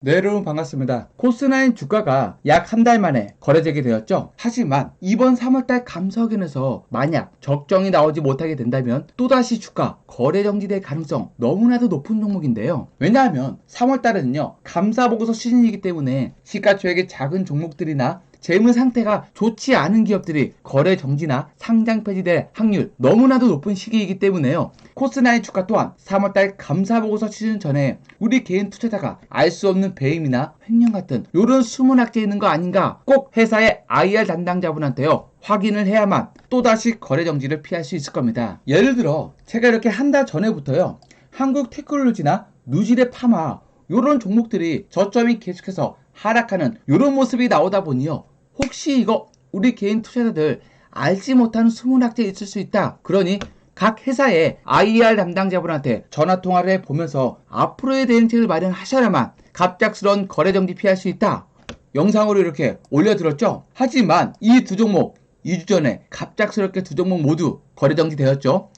네, 여러분 반갑습니다. 코스나인 주가가 약 한 달 만에 거래되게 되었죠. 하지만 이번 3월달 감사원에서 만약 적정이 나오지 못하게 된다면 또다시 주가 거래 정지될 가능성 너무나도 높은 종목인데요. 왜냐하면 3월달에는요 감사 보고서 시즌이기 때문에 시가총액이 작은 종목들이나 재무 상태가 좋지 않은 기업들이 거래 정지나 상장 폐지될 확률 너무나도 높은 시기이기 때문에요. 코스나의 주가 또한 3월달 감사보고서 시즌 전에 우리 개인 투자자가 알 수 없는 배임이나 횡령 같은 이런 숨은 악재 있는 거 아닌가 꼭 회사의 IR 담당자분한테요 확인을 해야만 또다시 거래 정지를 피할 수 있을 겁니다. 예를 들어 제가 이렇게 한 달 전에부터요 한국 테크놀로지나 누질의 파마 이런 종목들이 저점이 계속해서 하락하는 이런 모습이 나오다 보니요. 혹시 이거 우리 개인 투자자들 알지 못하는 숨은 악재 있을 수 있다. 그러니 각 회사의 IR 담당자분한테 전화 통화를 해 보면서 앞으로의 대응책을 마련하셔야만 갑작스러운 거래 정지 피할 수 있다. 영상으로 이렇게 올려드렸죠. 하지만 이 두 종목 2주 전에 갑작스럽게 두 종목 모두 거래 정지되었죠.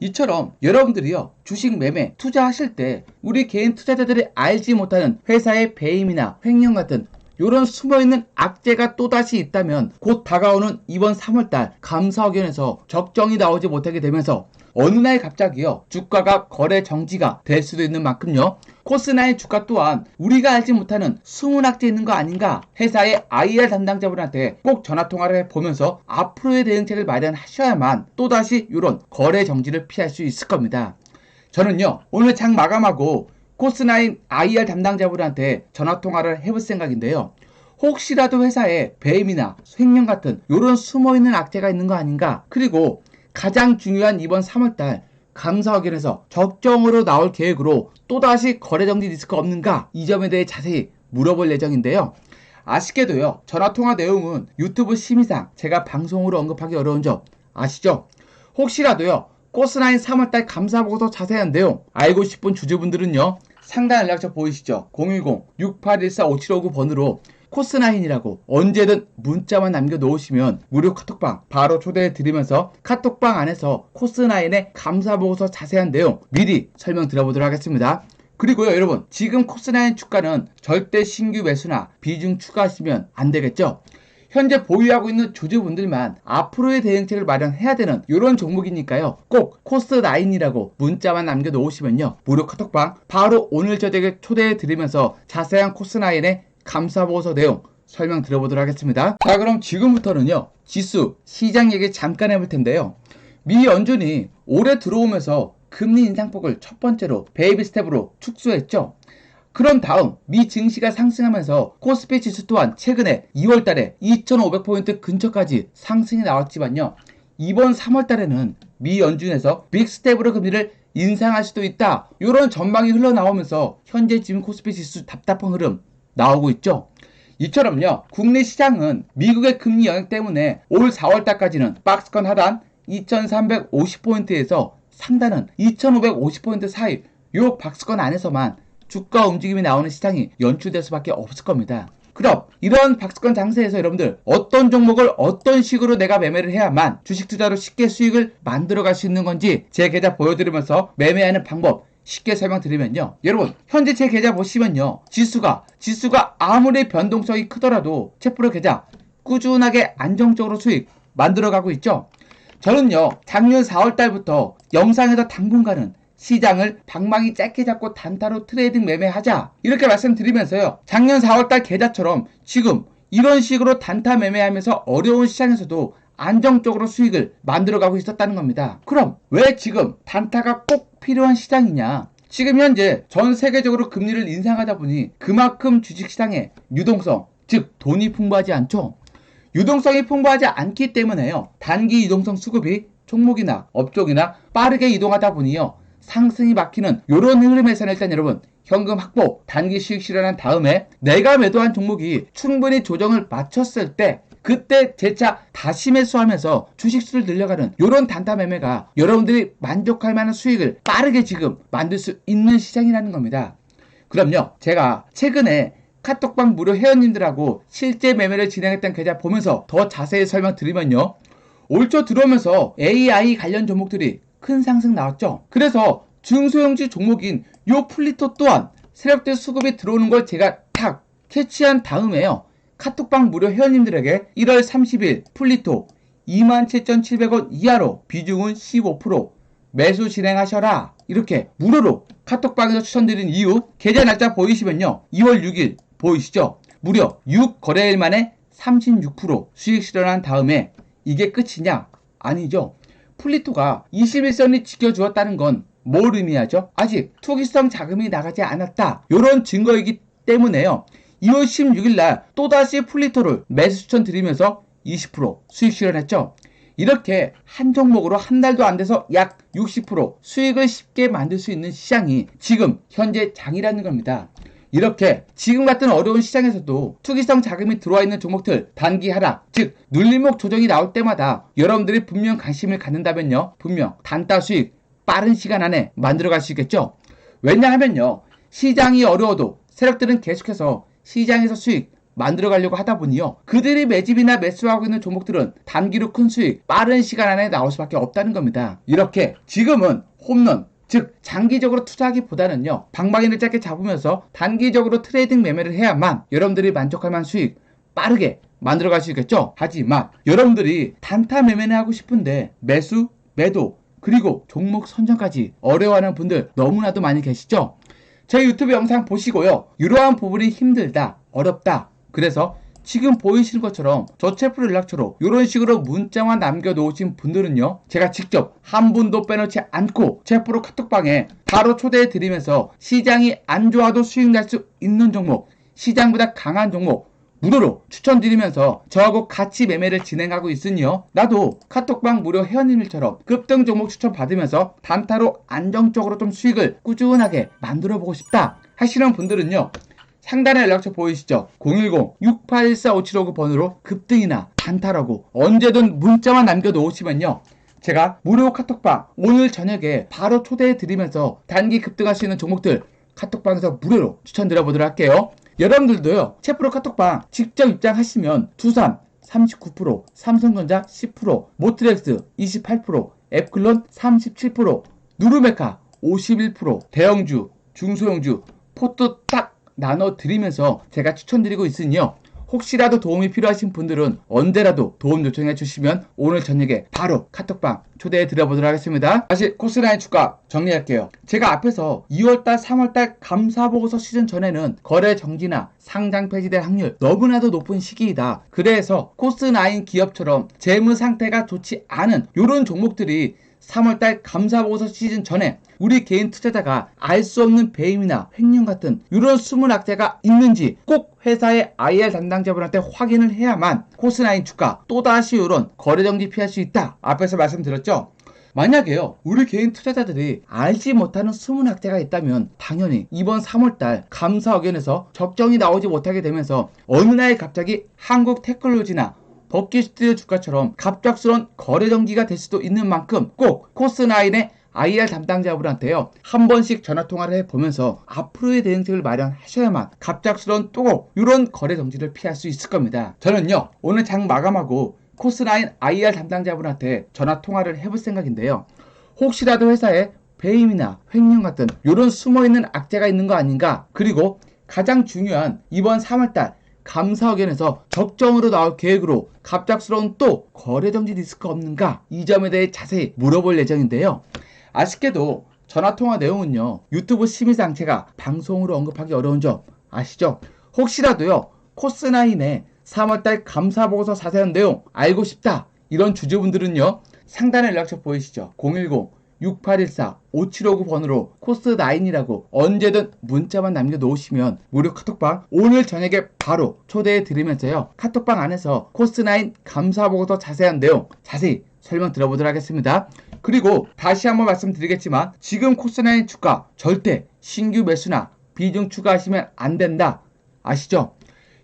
이처럼 여러분들이요 주식 매매 투자하실 때 우리 개인 투자자들이 알지 못하는 회사의 배임이나 횡령 같은 이런 숨어있는 악재가 또다시 있다면 곧 다가오는 이번 3월달 감사원에서 적정이 나오지 못하게 되면서 어느 날 갑자기요 주가가 거래 정지가 될 수도 있는 만큼요 코스나의 주가 또한 우리가 알지 못하는 숨은 악재 있는 거 아닌가 회사의 IR 담당자분한테 꼭 전화 통화를 해보면서 앞으로의 대응책을 마련하셔야만 또다시 이런 거래 정지를 피할 수 있을 겁니다. 저는요 오늘 장 마감하고 코스나인 IR 담당자분한테 전화 통화를 해볼 생각인데요. 혹시라도 회사에 배임이나 횡령 같은 이런 숨어있는 악재가 있는 거 아닌가? 그리고 가장 중요한 이번 3월달 감사확인에서 적정으로 나올 계획으로 또다시 거래정지 리스크 없는가 이 점에 대해 자세히 물어볼 예정인데요. 아쉽게도요 전화통화 내용은 유튜브 심의상 제가 방송으로 언급하기 어려운 점 아시죠? 혹시라도요 코스나인 3월달 감사보고서 자세한 내용 알고 싶은 주주분들은요 상단 연락처 보이시죠? 010-6814-5759번으로 코스나인이라고 언제든 문자만 남겨놓으시면 무료 카톡방 바로 초대해 드리면서 카톡방 안에서 코스나인의 감사보고서 자세한 내용 미리 설명 드려보도록 하겠습니다. 그리고요 여러분 지금 코스나인 주가는 절대 신규 매수나 비중 추가하시면 안 되겠죠? 현재 보유하고 있는 주주분들만 앞으로의 대응책을 마련해야 되는 이런 종목이니까요. 꼭 코스나인이라고 문자만 남겨놓으시면요. 무료 카톡방 바로 오늘 저녁에 초대해 드리면서 자세한 코스나인의 감사보고서 내용 설명 드려보도록 하겠습니다. 자 그럼 지금부터는요 지수 시장 얘기 잠깐 해볼 텐데요. 미 연준이 올해 들어오면서 금리 인상폭을 첫 번째로 베이비 스텝으로 축소했죠. 그런 다음 미 증시가 상승하면서 코스피 지수 또한 최근에 2월 달에 2500포인트 근처까지 상승이 나왔지만요. 이번 3월 달에는 미 연준에서 빅스텝으로 금리를 인상할 수도 있다. 이런 전망이 흘러나오면서 현재 지금 코스피 지수 답답한 흐름 나오고 있죠. 이처럼요, 국내 시장은 미국의 금리 영향 때문에 올 4월 달까지는 박스권 하단 2350포인트에서 상단은 2550포인트 사이 요 박스권 안에서만 주가 움직임이 나오는 시장이 연출될 수밖에 없을 겁니다. 그럼 이런 박스권 장세에서 여러분들 어떤 종목을 어떤 식으로 내가 매매를 해야만 주식 투자로 쉽게 수익을 만들어 갈 수 있는 건지 제 계좌 보여드리면서 매매하는 방법 쉽게 설명드리면요. 여러분, 현재 제 계좌 보시면요. 지수가, 지수가 아무리 변동성이 크더라도 채프로 계좌 꾸준하게 안정적으로 수익 만들어가고 있죠. 저는요, 작년 4월 달부터 영상에서 당분간은 시장을 방망이 짧게 잡고 단타로 트레이딩 매매하자. 이렇게 말씀드리면서요. 작년 4월달 계좌처럼 지금 이런 식으로 단타 매매하면서 어려운 시장에서도 안정적으로 수익을 만들어가고 있었다는 겁니다. 그럼 왜 지금 단타가 꼭 필요한 시장이냐? 지금 현재 전 세계적으로 금리를 인상하다 보니 그만큼 주식시장에 유동성, 즉 돈이 풍부하지 않죠? 유동성이 풍부하지 않기 때문에요. 단기 유동성 수급이 종목이나 업종이나 빠르게 이동하다 보니요. 상승이 막히는 이런 흐름에서는 일단 여러분 현금 확보, 단기 수익 실현한 다음에 내가 매도한 종목이 충분히 조정을 마쳤을 때 그때 재차 다시 매수하면서 주식수를 늘려가는 이런 단타 매매가 여러분들이 만족할 만한 수익을 빠르게 지금 만들 수 있는 시장이라는 겁니다. 그럼요, 제가 최근에 카톡방 무료 회원님들하고 실제 매매를 진행했던 계좌 보면서 더 자세히 설명드리면요. 올 초 들어오면서 AI 관련 종목들이 큰 상승 나왔죠. 그래서 중소형주 종목인 요 플리토 또한 세력들 수급이 들어오는 걸 제가 캐치한 다음에요. 카톡방 무료 회원님들에게 1월 30일 풀리토 27,700원 이하로 비중은 15% 매수 진행하셔라. 이렇게 무료로 카톡방에서 추천드린 이유 계좌 날짜 보이시면요. 2월 6일 보이시죠? 무려 6거래일 만에 36% 수익 실현한 다음에 이게 끝이냐? 아니죠. 플리토가 21선이 지켜주었다는 건 뭘 의미하죠? 아직 투기성 자금이 나가지 않았다. 이런 증거이기 때문에요. 2월 16일 날 또다시 플리토를 매수 추천 드리면서 20% 수익 실현했죠. 이렇게 한 종목으로 한 달도 안 돼서 약 60% 수익을 쉽게 만들 수 있는 시장이 지금 현재 장이라는 겁니다. 이렇게 지금 같은 어려운 시장에서도 투기성 자금이 들어와 있는 종목들 단기 하락, 즉 눌림목 조정이 나올 때마다 여러분들이 분명 관심을 갖는다면요. 분명 단타 수익 빠른 시간 안에 만들어 갈 수 있겠죠. 왜냐하면요. 시장이 어려워도 세력들은 계속해서 시장에서 수익 만들어 가려고 하다 보니요. 그들이 매집이나 매수하고 있는 종목들은 단기로 큰 수익 빠른 시간 안에 나올 수밖에 없다는 겁니다. 이렇게 지금은 홈런 즉 장기적으로 투자하기보다는요 방망이를 짧게 잡으면서 단기적으로 트레이딩 매매를 해야만 여러분들이 만족할 만한 수익 빠르게 만들어 갈 수 있겠죠 하지만 여러분들이 단타 매매를 하고 싶은데 매수 매도 그리고 종목 선정까지 어려워하는 분들 너무나도 많이 계시죠 제 유튜브 영상 보시고요. 이러한 부분이 힘들다 어렵다. 그래서 지금 보이시는 것처럼 저체프 연락처로 이런 식으로 문자만 남겨놓으신 분들은요 제가 직접 한 분도 빼놓지 않고 체프로 카톡방에 바로 초대해 드리면서 시장이 안 좋아도 수익 날 수 있는 종목 시장보다 강한 종목 무료로 추천드리면서 저하고 같이 매매를 진행하고 있으니요. 나도 카톡방 무료 회원님들처럼 급등 종목 추천 받으면서 단타로 안정적으로 좀 수익을 꾸준하게 만들어 보고 싶다 하시는 분들은요. 상단에 연락처 보이시죠? 010-6814-5759번으로 급등이나 단타라고 언제든 문자만 남겨놓으시면요. 제가 무료 카톡방 오늘 저녁에 바로 초대해 드리면서 단기 급등할 수 있는 종목들 카톡방에서 무료로 추천드려 보도록 할게요. 여러분들도요. 체프로 카톡방 직접 입장하시면 두산 39%, 삼성전자 10%, 모트렉스 28%, 앱클론 37%, 누르메카 51%, 대형주, 중소형주, 포트 딱 나눠드리면서 제가 추천드리고 있으니요. 혹시라도 도움이 필요하신 분들은 언제라도 도움 요청해 주시면 오늘 저녁에 바로 카톡방 초대해 드려보도록 하겠습니다. 다시 코스라인 주가 정리할게요. 제가 앞에서 2월달, 3월달 감사보고서 시즌 전에는 거래 정지나 상장 폐지될 확률 너무나도 높은 시기이다. 그래서 코스나인 기업처럼 재무 상태가 좋지 않은 이런 종목들이 3월달 감사보고서 시즌 전에 우리 개인 투자자가 알 수 없는 배임이나 횡령 같은 이런 숨은 악재가 있는지 꼭 회사의 IR 담당자분한테 확인을 해야만 코스나인 주가 또다시 이런 거래정지 피할 수 있다. 앞에서 말씀드렸죠? 만약에요, 우리 개인 투자자들이 알지 못하는 숨은 악재가 있다면 당연히 이번 3월달 감사 의견에서 적정이 나오지 못하게 되면서 어느 날 갑자기 한국 테크놀로지나 버킷스튜디오 주가처럼 갑작스런 거래 정지가 될 수도 있는 만큼 꼭 코스나인의 IR 담당자분한테요 한 번씩 전화 통화를 해보면서 앞으로의 대응책을 마련하셔야만 갑작스런 또 이런 거래 정지를 피할 수 있을 겁니다. 저는요 오늘 장 마감하고 코스나인 IR 담당자분한테 전화 통화를 해볼 생각인데요. 혹시라도 회사에 배임이나 횡령 같은 이런 숨어있는 악재가 있는 거 아닌가 그리고 가장 중요한 이번 3월달 감사 의견에서 적정으로 나올 계획으로 갑작스러운 또 거래 정지 리스크 없는가 이 점에 대해 자세히 물어볼 예정인데요. 아쉽게도 전화 통화 내용은요 유튜브 심의상 제가 방송으로 언급하기 어려운 점 아시죠? 혹시라도요 코스나인의 3월달 감사 보고서 자세한 내용 알고 싶다 이런 주주분들은요 상단에 연락처 보이시죠? 010 6814-5759번으로 코스9이라고 언제든 문자만 남겨놓으시면 무료 카톡방 오늘 저녁에 바로 초대해 드리면서요. 카톡방 안에서 코스9 감사보고서 자세한 내용 자세히 설명 들어보도록 하겠습니다. 그리고 다시 한번 말씀드리겠지만 지금 코스9 주가 절대 신규 매수나 비중 추가하시면 안 된다. 아시죠?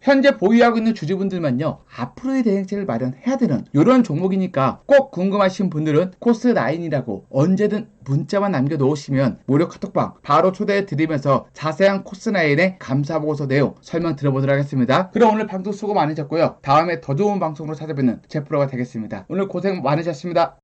현재 보유하고 있는 주주분들만요 앞으로의 대응책을 마련해야 되는 이런 종목이니까 꼭 궁금하신 분들은 코스9이라고 언제든 문자만 남겨놓으시면 무료 카톡방 바로 초대해 드리면서 자세한 코스9의 감사보고서 내용 설명 들어보도록 하겠습니다. 그럼 오늘 방송 수고 많으셨고요. 다음에 더 좋은 방송으로 찾아뵙는 제프로가 되겠습니다. 오늘 고생 많으셨습니다